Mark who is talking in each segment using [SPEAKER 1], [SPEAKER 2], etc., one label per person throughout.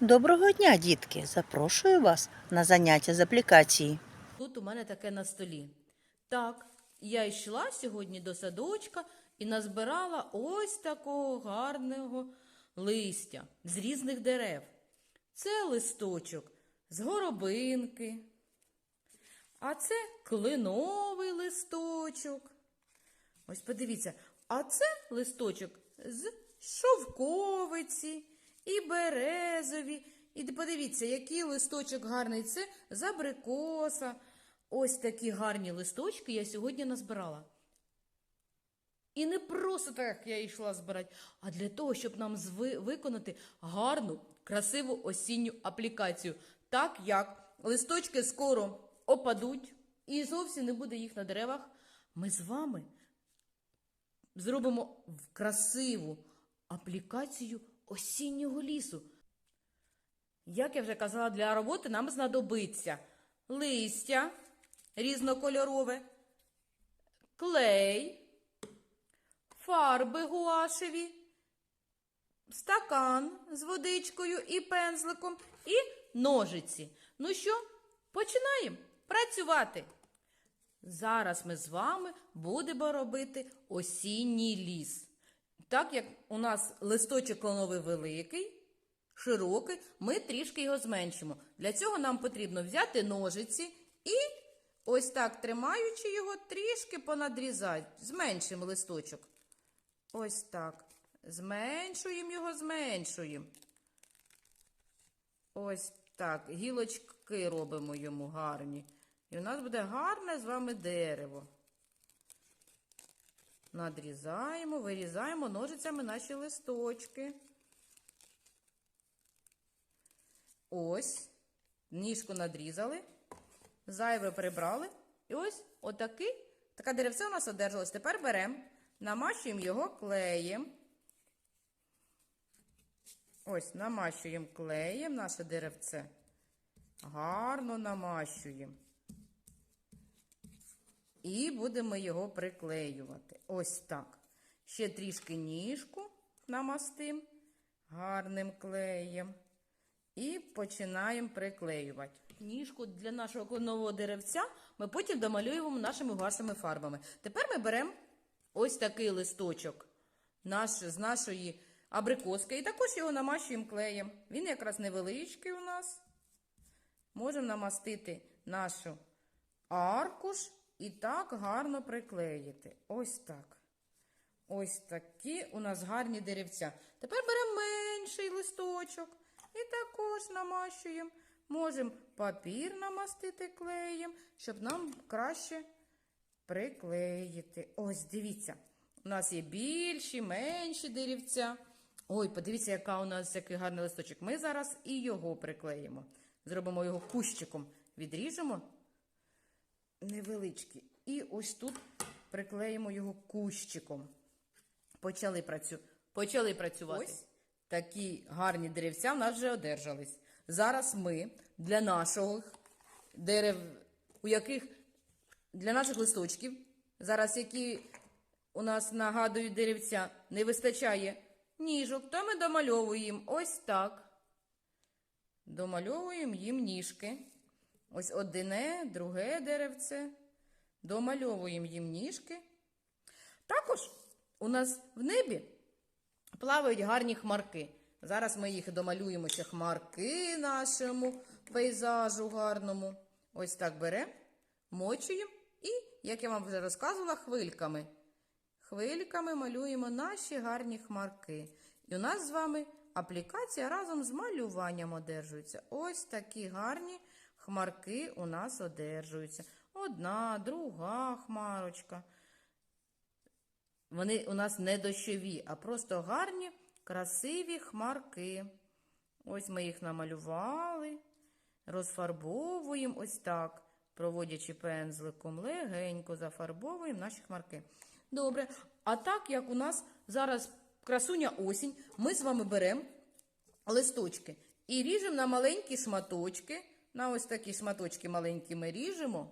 [SPEAKER 1] Доброго дня, дітки! Запрошую вас на заняття з аплікації.
[SPEAKER 2] Тут у мене таке на столі. Так, я йшла сьогодні до садочка і назбирала ось такого гарного листя з різних дерев. Це листочок з горобинки, а це клиновий листочок. Ось подивіться, а це листочок з шовковиці і березові. І подивіться, який листочок гарний. Це з абрикоса. Ось такі гарні листочки я сьогодні назбирала. І не просто так я йшла збирати, а для того, щоб нам виконати гарну, красиву осінню аплікацію. Так як листочки скоро опадуть і зовсім не буде їх на деревах, ми з вами зробимо красиву аплікацію осіннього лісу. Як я вже казала, для роботи нам знадобиться листя різнокольорове, клей, фарби гуашеві, стакан з водичкою і пензликом і ножиці. Ну що, починаємо працювати. Зараз ми з вами будемо робити осінній ліс. Так як у нас листочок клоновий великий, широкий, ми трішки його зменшимо. Для цього нам потрібно взяти ножиці і ось так тримаючи його, трішки понадрізати. Зменшимо листочок. Ось так. Зменшуємо його, зменшуємо. Ось так. Гілочки робимо йому гарні. І у нас буде гарне з вами дерево. Надрізаємо, вирізаємо ножицями наші листочки. Ось. Ніжку надрізали. Зайве прибрали. І ось отакий, така деревце у нас одержалось. Тепер беремо, намащуємо його клеєм. Ось, намащуємо клеєм наше деревце. Гарно намащуємо. І будемо його приклеювати. Ось так. Ще трішки ніжку намастим гарним клеєм. І починаємо приклеювати. Ніжку для нашого кленового деревця ми потім домалюємо нашими гуашевими фарбами. Тепер ми беремо ось такий листочок наш, з нашої абрикоски і також його намащуємо клеєм. Він якраз невеличкий у нас. Можемо намастити нашу аркуш і так гарно приклеїти. Ось так. Ось такі у нас гарні деревця. Тепер беремо менший листочок і також намащуємо. Можемо папір намастити клеєм, щоб нам краще приклеїти. Ось, дивіться, у нас є більші, менші деревця. Ой, подивіться, яка у нас який гарний листочок. Ми зараз і його приклеїмо. Зробимо його кущиком. Відріжемо невеличкий. І ось тут приклеїмо його кущиком. Почали, працю... Почали працювати. Ось такі гарні деревця в нас вже одержались. Зараз ми для нашого дерев, у яких для наших листочків, зараз які у нас нагадують деревця, не вистачає ніжок, то ми домальовуємо ось так. Домальовуємо їм ніжки. Ось одне, друге деревце. Домальовуємо їм ніжки. Також у нас в небі плавають гарні хмарки. Зараз ми їх домалюємо ще хмарки нашому пейзажу гарному. Ось так беремо, мочуємо і, як я вам вже розказувала, хвильками. Хвильками малюємо наші гарні хмарки. І у нас з вами аплікація разом з малюванням одержується. Ось такі гарні хмарки у нас одержуються. Одна, друга хмарочка. Вони у нас не дощові, а просто гарні, красиві хмарки. Ось ми їх намалювали, розфарбовуємо ось так, проводячи пензликом, легенько зафарбовуємо наші хмарки. Добре. А так як у нас зараз красуня осінь, ми з вами беремо листочки і ріжемо на маленькі шматочки. На ось такі шматочки маленькі ми ріжемо.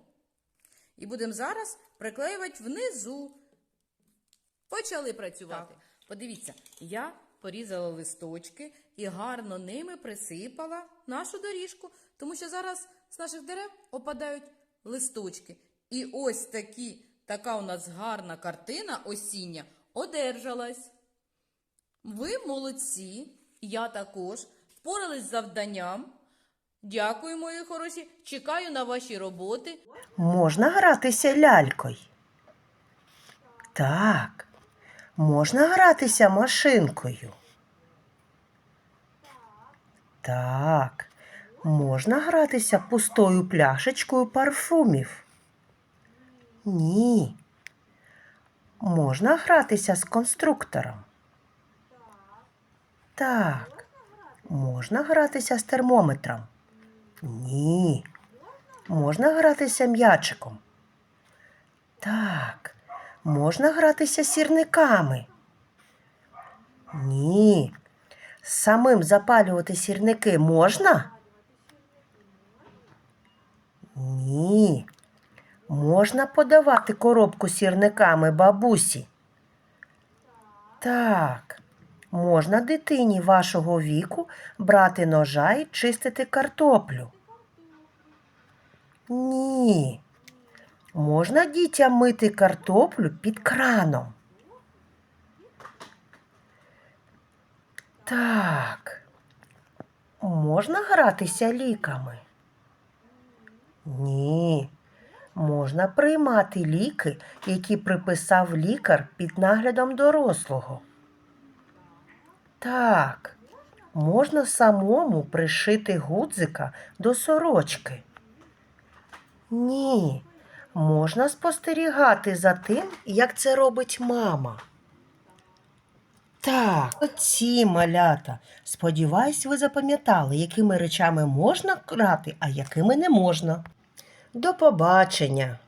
[SPEAKER 2] І будемо зараз приклеювати внизу. Почали працювати. Подивіться, я порізала листочки і гарно ними присипала нашу доріжку, тому що зараз з наших дерев опадають листочки. І ось такі, така у нас гарна картина осіння одержалась. Ви молодці, я також впорались з завданням. Дякую, мої хороші. Чекаю на ваші роботи.
[SPEAKER 3] Можна гратися лялькою? Так. Можна гратися машинкою? Так. Можна гратися пустою пляшечкою парфумів? Ні. Можна гратися з конструктором? Так. Можна гратися з термометром? Ні. Можна гратися м'ячиком? Так. Можна гратися сірниками? Ні. Самим запалювати сірники можна? Ні. Можна подавати коробку сірниками бабусі? Так. Можна дитині вашого віку брати ножа і чистити картоплю? Ні. Можна дітям мити картоплю під краном? Так. Можна гратися ліками? Ні. Можна приймати ліки, які приписав лікар під наглядом дорослого. Так. Можна самому пришити гудзика до сорочки. Ні, можна спостерігати за тим, як це робить мама. Так, оці малята. Сподіваюсь, ви запам'ятали, якими речами можна грати, а якими не можна. До побачення!